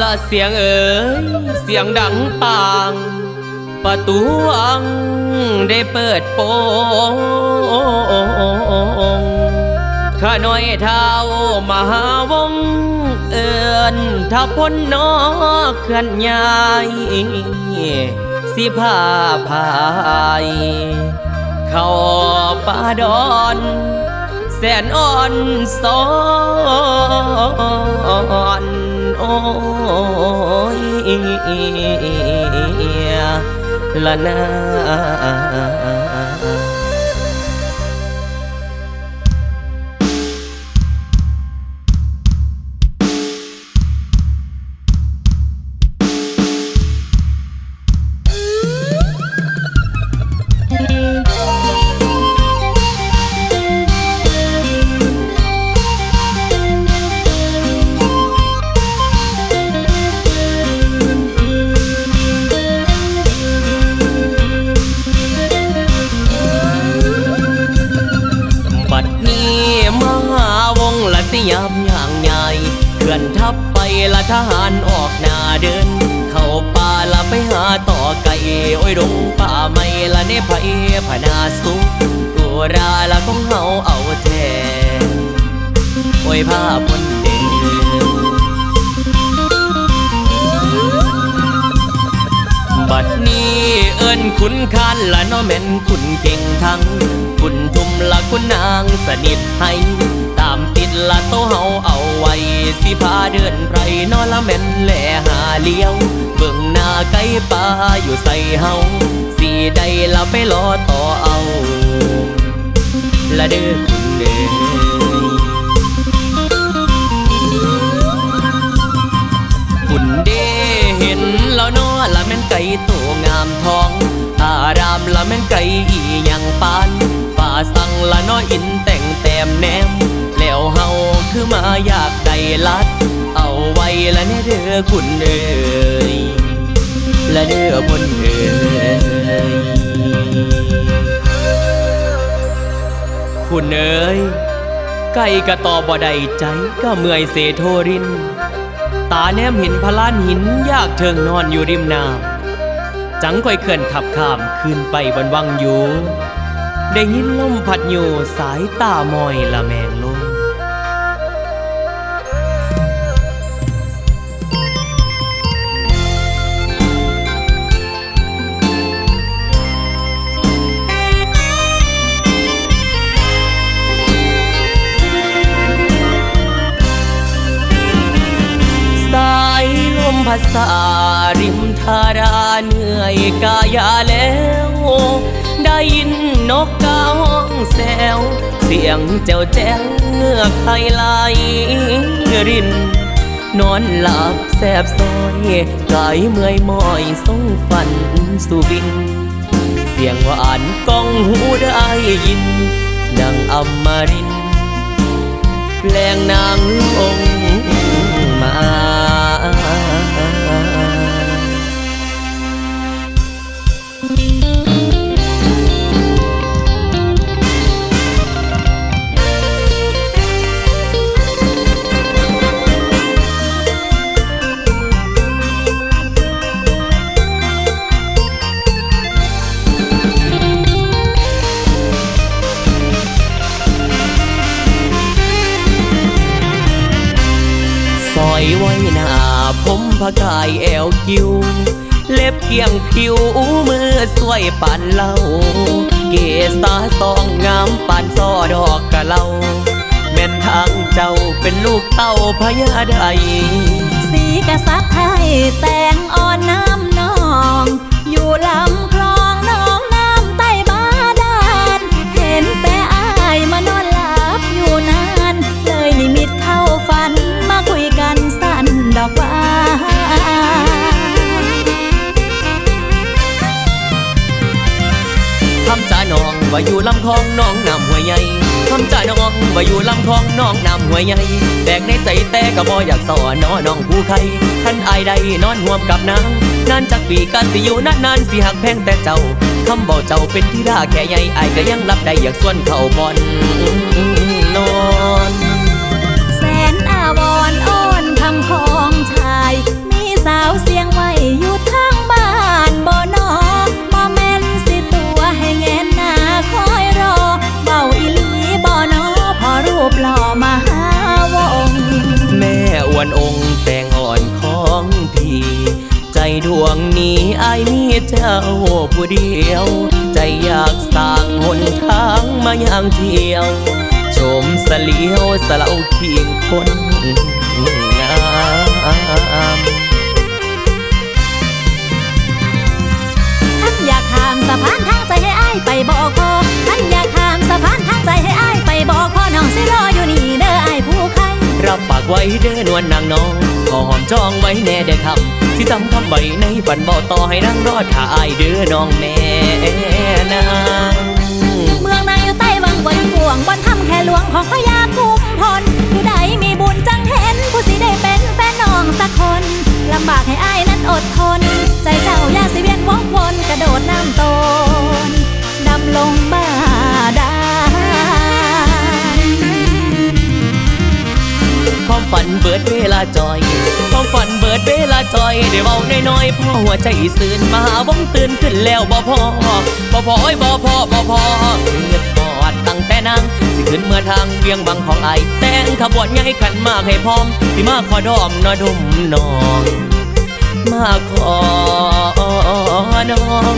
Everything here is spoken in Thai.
ละเสียงเอ๋ยเสียงดังปางประตูวังได้เปิดโปงข้าน้อยเท้ามหาวง เอินถ้าพ้นนอเคลื่อนย้ายสิพาพายเข้าป่าดอนแสนอ่อนสอน โอ้ยละนา ออกหน้าเดิน เข้าป่าละไปหาต่อไก่โอ้ยดงป่าไม่ละเนไผพนาสุขตัวราละของเฮาเอาแทนโอ้ยผ้าพนเด่นบัดนี้เอิ้นคุณคานละเน้อแม่นคุณเก่งทั้ง คุณทุ่มละคุณนางสนิทให้ ตามติดละโตเฮาเอา ไว้สิพาเดินไพรนอนละแม่นแลหาเลี้ยว เบิ่งหน้าไก่ป่าอยู่ใส่เฮาสีใดละไปรอต่อเอา ละเด้อคุณเด้อคุณเดเห็นแล้วนาะละแม่นไก่ตัวงามทอง อารามละแม่นไก่อีหยังปานฝ่าสั่งละเนาะอินแต่งแต้มแนม แล้วเฮาคือมาอยากได้ลัด เอาไว้ละเนเด้อคุณเอ้ยและเด้อบนเอ้ยคุณเอ้ยไก่กะตอบ่ได้ใจก็เมื่อยเสโทริน ตาแนมเห็นพลานหินยากเทิงนอนอยู่ริมน้ำจังค่อยเขื่อนขับข้ามขึ้นไปบนวังอยู่ ได้ยินลมพัดอยู่สายตามอยละแมง ลมพัดสาริมทาราเหนื่อยกายาแล้ว ได้ยินนกกาห้องแซว เสียงเจ้าแจ้วเงือกไทยไหลริน นอนหลับแสบซอยกายเมื่อยมอยส่งฝันสู่วิน เสียงหวานก้องหูได้ยินนางอมมารินแปลงนางอง อยไว้หน้า ผมพะกายแอวคิว เล็บเกียงผิวมือสวยปันเหล่า เกษาสองงามปันซอดอกกะเหล่าแม่นทางเจ้าเป็นลูกเต้าพญาใดสีกษัตริย์ไทยแต่งอ่อนน้ำนอง คำจาน้องว่าอยู่ลำคลองน้องน้ำหัวยใหญ่คำจาน้องว่าอยู่ลำคลองน้องน้ำหัวยใหญ่แบกในใจแต่ก็บ่อยากสอนน้อน้องผู้ใครท่านอายใดนอนห่วมกับนางนานจากปีกันสิอยู่นานนานๆสิหักแพงแต่เจ้าคำบอกเจ้าเป็นที่ด่าแค่ใหญ่อายก็ยังรับได้อยากส่วนเข้าบอนนอนแสนอาวรณ์อ้อนคำของชาย ดวงนี้อายมีเจ้าผู้เดียว ใจอยากสร้างหนทางมาอย่างเที่ยว ชมเสลียวสะเลาเคียงคนงามท่านอยากข้ามสะพานทางใจให้อ้ายไปบอกพอท่านอยากข้ามสะพานทางใจให้อ้ายไปบอกพอน้องสิรออยู่นี่เด้ออ้ายผู้ใครรับปาก ไว้เด้อนวลนางน้อง ขอหอมจองไว้แน่เด้อคำที่จำคำไว้ในฝันบอกต่อให้นั่งรอถ่ายเด้อน้องแม่นางเมืองนางอยู่ใต้วังบนห่วงบนทำแค่หลวงของพญาคุมพลผู้ใดมีบุญจังเห็น ผู้สิได้เป็นแฟนน้องสักคนลำบากให้อ้ายนั้นอดทน ใจเจ้าอย่าสิเวียนวกวนกระโดดน้ำตนดำลงบ้าดา ฝันเบิดเวลาจอยความฝันเบิดเวลาจอยได้เบาน้อยๆพ่อหัวใจสื่นมหาวงตื่นขึ้นแล้วบ่พอบ่พอโอ้ยบ่พอบ่พอเงือดปอดตั้งแต่นางสิขึ้นเมื่อทางเวียงบังของไอแต่งขบวนใหญ่ขันมากให้พร้อมสิมาขอดอมนอดมนองมาขอน้อง